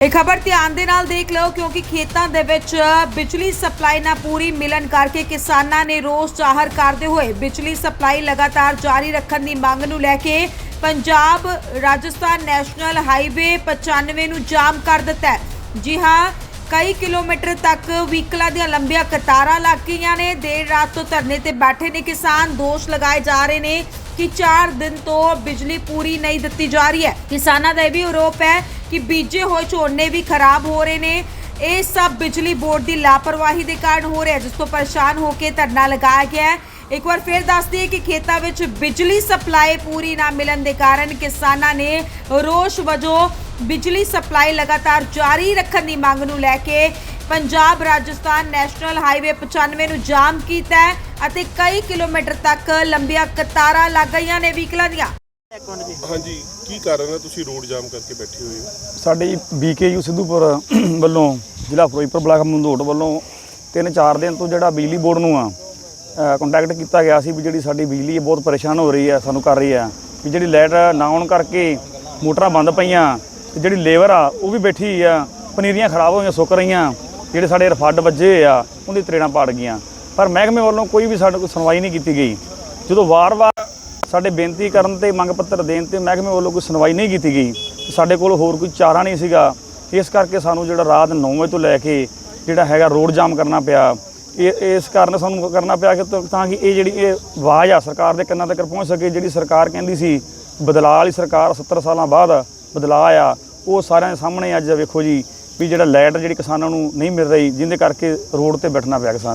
ਇਹ ਖਬਰ ਧਿਆਨ ਦੇ ਨਾਲ ਦੇਖ ਲਓ, ਕਿਉਂਕਿ ਖੇਤਾਂ ਦੇ ਵਿੱਚ ਬਿਜਲੀ ਸਪਲਾਈ ਨਾ ਪੂਰੀ ਮਿਲਣ ਕਰਕੇ ਕਿਸਾਨਾਂ ਨੇ ਰੋਸ ਜ਼ਾਹਰ ਕਰਦੇ ਹੋਏ ਬਿਜਲੀ ਸਪਲਾਈ ਲਗਾਤਾਰ ਜਾਰੀ ਰੱਖਣ ਦੀ ਮੰਗ ਨੂੰ ਲੈ ਕੇ ਪੰਜਾਬ ਰਾਜਸਥਾਨ ਨੈਸ਼ਨਲ ਹਾਈਵੇ 95 ਨੂੰ ਜਾਮ ਕਰ ਦਿੱਤਾ ਜੀ ਹਾਂ, ਕਈ ਕਿਲੋਮੀਟਰ ਤੱਕ ਵਹੀਕਲਾਂ ਦੀਆਂ ਲੰਬੀਆਂ ਕਤਾਰਾਂ ਲੱਗ ਗਈਆਂ ਨੇ। ਦੇਰ ਰਾਤ ਤੋਂ ਧਰਨੇ ਤੇ ਬੈਠੇ ਨੇ ਕਿਸਾਨ। ਦੋਸ਼ ਲਗਾਏ ਜਾ ਰਹੇ ਨੇ ਕਿ 4 ਦਿਨ ਤੋਂ ਬਿਜਲੀ ਪੂਰੀ ਨਹੀਂ ਦਿੱਤੀ ਜਾ ਰਹੀ ਹੈ। ਕਿਸਾਨਾਂ ਦਾ ਇਹ ਵੀ ਆਰੋਪ ਹੈ ਕਿ ਬੀਜੇ ਹੋਏ ਝੋਨੇ ਵੀ ਖਰਾਬ ਹੋ ਰਹੇ ਨੇ। ਇਹ ਸਭ ਬਿਜਲੀ ਬੋਰਡ ਦੀ ਲਾਪਰਵਾਹੀ ਦੇ ਕਾਰਨ ਹੋ ਰਿਹਾ ਜਿਸ ਤੋਂ ਪਰੇਸ਼ਾਨ ਹੋ ਕੇ ਧਰਨਾ ਲਗਾਇਆ ਗਿਆ ਹੈ। ਇੱਕ ਵਾਰ ਫਿਰ ਦੱਸ ਦਈਏ ਕਿ ਖੇਤਾਂ ਵਿੱਚ ਬਿਜਲੀ ਸਪਲਾਈ ਪੂਰੀ ਨਾ ਮਿਲਣ ਦੇ ਕਾਰਨ ਕਿਸਾਨਾਂ ਨੇ ਰੋਸ਼ ਵਜੋਂ ਬਿਜਲੀ ਸਪਲਾਈ ਲਗਾਤਾਰ ਜਾਰੀ ਰੱਖਣ ਦੀ ਮੰਗ ਨੂੰ ਲੈ ਕੇ ਪੰਜਾਬ, ਰਾਜਸਥਾਨ ਨੈਸ਼ਨਲ ਹਾਈਵੇ 95 ਨੂੰ ਜਾਮ ਕੀਤਾ ਅਤੇ ਕਈ ਕਿਲੋਮੀਟਰ ਤੱਕ ਲੰਬੀਆਂ ਕਤਾਰਾਂ ਲੱਗ ਗਈਆਂ ਨੇ ਵਹੀਕਲਾਂ ਦੀਆਂ। ਹਾਂਜੀ ਕੀ ਕਾਰਨ ਹੈ? ਤੁਸੀਂ ਰੋਡ ਜਾਮ ਕਰਕੇ ਬੈਠੇ ਹੋਏ ਹੋ। ਸਾਡੇ ਬੀਕੇਯੂ ਸਿੱਧੂਪੁਰ ਵੱਲੋਂ ਜ਼ਿਲ੍ਹਾ ਫਿਰੋਜ਼ਪੁਰ ਬਲਾਕ ਮੰਦੋੜ ਵੱਲੋਂ ਤਿੰਨ ਚਾਰ ਦਿਨ ਤੋਂ ਜਿਹੜਾ ਬਿਜਲੀ ਬੋਰਡ ਨੂੰ ਆ ਕੰਟੈਕਟ ਕੀਤਾ ਗਿਆ ਸੀ ਵੀ ਜਿਹੜੀ ਸਾਡੀ ਬਿਜਲੀ ਹੈ ਬਹੁਤ ਪਰੇਸ਼ਾਨ ਹੋ ਰਹੀ ਹੈ ਸਾਨੂੰ ਕਰ ਰਹੀ ਹੈ। ਵੀ ਜਿਹੜੀ ਲਾਈਟ ਨਾ ਆਉਣ ਕਰਕੇ ਮੋਟਰਾਂ ਬੰਦ ਪਈਆਂ ਤੇ ਜਿਹੜੀ ਲੇਬਰ ਆ ਉਹ ਵੀ ਬੈਠੀ ਹੋਈ ਆ ਪਨੀਰੀਆਂ ਖਰਾਬ ਹੋਈਆਂ ਸੁੱਕ ਰਹੀਆਂ ਜਿਹੜੇ ਸਾਡੇ ਰਫੱਡ ਵੱਜੇ ਹੋਏ ਆ ਉਹਦੀ ਤਰੇੜਾਂ ਪਾੜ ਗਈਆਂ। ਪਰ ਮਹਿਕਮੇ ਵੱਲੋਂ ਕੋਈ ਵੀ ਸਾਡੇ ਕੋਲ ਸੁਣਵਾਈ ਨਹੀਂ ਕੀਤੀ ਗਈ। ਜਦੋਂ ਵਾਰ-ਵਾਰ ਸਾਡੇ ਬੇਨਤੀ ਕਰਨ ਤੇ ਮੰਗ ਪੱਤਰ ਦੇਣ ਤੇ ਮਹਿਕਮੇ ਵੱਲੋਂ ਕੋਈ ਸੁਣਵਾਈ ਨਹੀਂ ਕੀਤੀ ਗਈ। ਸਾਡੇ ਕੋਲ ਹੋਰ ਕੋਈ ਚਾਰਾ ਨਹੀਂ ਸੀਗਾ। ਇਸ ਕਰਕੇ ਸਾਨੂੰ ਜਿਹੜਾ ਰਾਤ 9 ਵਜੇ ਤੋਂ ਲੈ ਕੇ ਜਿਹੜਾ ਹੈਗਾ ਰੋਡ ਜਾਮ ਕਰਨਾ ਪਿਆ। ਇਹ, ਇਸ ਕਾਰਨ ਸਾਨੂੰ ਕਰਨਾ ਪਿਆ ਕਿ ਤਾਂ- ਕਿ ਇਹ ਜਿਹੜੀ ਇਹ ਆਵਾਜ਼ ਆ ਸਰਕਾਰ ਦੇ ਕੰਨਾਂ ਤੱਕ ਪਹੁੰਚ ਸਕੇ। ਜਿਹੜੀ ਸਰਕਾਰ ਕਹਿੰਦੀ ਸੀ, ਬਦਲਾਅ ਵਾਲੀ ਸਰਕਾਰ 70 ਸਾਲਾਂ ਬਾਅਦ ਬਦਲਾਅ ਆ ਉਹ ਸਾਰਿਆਂ ਦੇ ਸਾਹਮਣੇ ਅੱਜ ਵੇਖੋ ਜੀ ਵੀ ਜਿਹੜਾ ਲਾਈਟ ਜਿਹੜੀ ਕਿਸਾਨਾਂ ਨੂੰ ਨਹੀਂ ਮਿਲ ਰਹੀ ਜਿਹਦੇ ਕਰਕੇ ਰੋਡ ਤੇ ਬੈਠਣਾ ਪਿਆ ਕਿਸਾਨ।